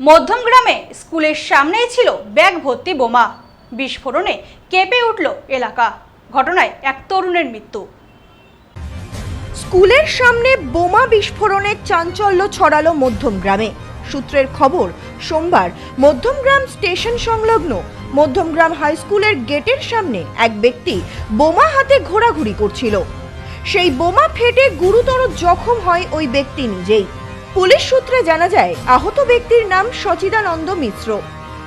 মধ্যমগ্রামে স্কুলের সামনেই ছিল ব্যাগ ভর্তি বোমা। বিস্ফোরণে কেঁপে উঠল এলাকা। ঘটনায় এক তরুণের মৃত্যু। স্কুলের সামনে বোমা বিস্ফোরণের চাঞ্চল্য ছড়ালো মধ্যমগ্রামে সূত্রের খবর, সোমবার মধ্যমগ্রাম স্টেশন সংলগ্ন মধ্যমগ্রাম হাই স্কুলের গেটের সামনে এক ব্যক্তি বোমা হাতে ঘোরাঘুরি করছিল। সেই বোমা ফেটে গুরুতর জখম হয় ওই ব্যক্তি নিজেই। পুলিশ সূত্রে জানা যায়, আহত ব্যক্তির নাম সচিদানন্দ মিশ্র।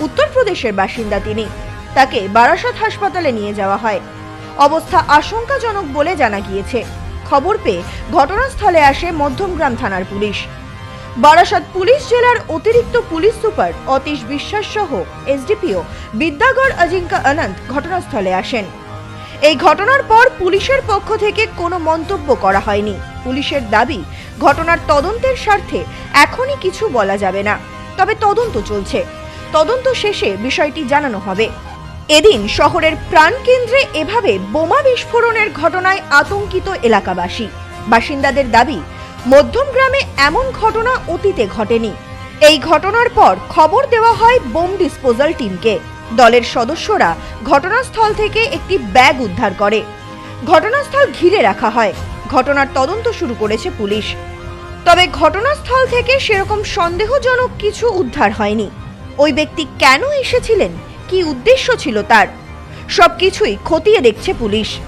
উত্তরপ্রদেশের বাসিন্দা তিনি। তাকে বারাসত হাসপাতালে নিয়ে যাওয়া হয়। অবস্থা আশঙ্কাজনক বলে জানা গিয়েছে। খবর পেয়ে ঘটনাস্থলে আসে মধ্যমগ্রাম থানার পুলিশ। বারাসাত পুলিশ জেলার অতিরিক্ত পুলিশ সুপার অতীশ বিশ্বাস সহ এসডিপিও বিদ্যাগড় অজিঙ্কা অনন্ত ঘটনাস্থলে আসেন। এই ঘটনার পর পুলিশের পক্ষ থেকে কোনো মন্তব্য করা হয়নি। পুলিশের দাবি, ঘটনার তদন্তের স্বার্থে এখনই কিছু বলা যাবে না। তবে তদন্ত চলছে। তদন্ত শেষে বিষয়টি জানানো হবে। এদিন শহরের প্রাণকেন্দ্রে এভাবে বোমা বিস্ফোরণের ঘটনায় আতঙ্কিত এলাকাবাসী। বাসিন্দাদের দাবি মধ্যমগ্রামে এমন ঘটনা অতীতে ঘটেনি। এই ঘটনার পর খবর দেওয়া হয় বোম ডিসপোজাল টিমকে। দলের সদস্যরা ঘটনাস্থল থেকে একটি ব্যাগ উদ্ধার করে। ঘটনাস্থল ঘিরে রাখা হয়। ঘটনার তদন্ত শুরু করেছে পুলিশ। তবে ঘটনাস্থল থেকে সেরকম সন্দেহজনক কিছু উদ্ধার হয়নি। ওই ব্যক্তি কেন এসেছিলেন? কি উদ্দেশ্য ছিল তার? সবকিছুই খতিয়ে দেখছে পুলিশ।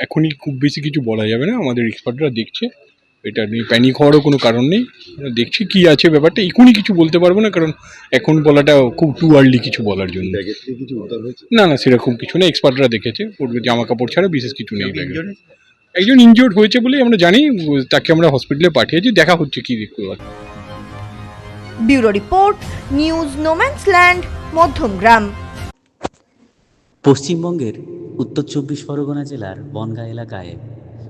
এখনই খুব বেশি কিছু বলা যাবে না। আমাদের এক্সপার্টরা দেখছে। এটা নিয়ে প্যানিক হওয়ারও কোনো কারণ নেই। দেখছি কি আছে ব্যাপারটা এখনই কিছু বলতে পারব না কারণ এখন বলাটা খুব টু আর্লি কিছু বলার জন্য। না না সেরকম কিছু না এক্সপার্টরা দেখেছে ওর জামা কাপড় ছাড়া বিশেষ কিছু নেই একজন ইনজিওর্ড হয়েছে? বলেই আমরা জানি তাকে আমরা হসপিটালে পাঠিয়েছি দেখা হচ্ছে কি দেখতে bureau report news no man's land Madhyamgram. পশ্চিমবঙ্গের উত্তর চব্বিশ পরগনা জেলার বনগাঁ এলাকায়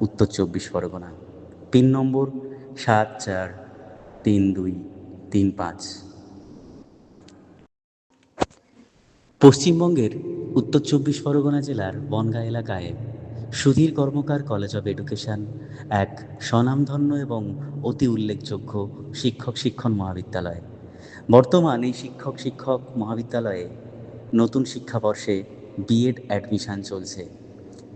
উত্তর চব্বিশ পরগনা। পিন নম্বর, সাত, চার, তিন, দুই, তিন, পাঁচ। পশ্চিমবঙ্গের উত্তর চব্বিশ পরগনা জেলার বনগাঁ এলাকায় Sudhir Karmakar college of education এক স্বনামধন্য এবং অতি উল্লেখযোগ্য শিক্ষক শিক্ষণ মহাবিদ্যালয়। বর্তমান এই শিক্ষক শিক্ষক মহাবিদ্যালয়ে নতুন শিক্ষাবর্ষে বিএড অ্যাডমিশান চলছে।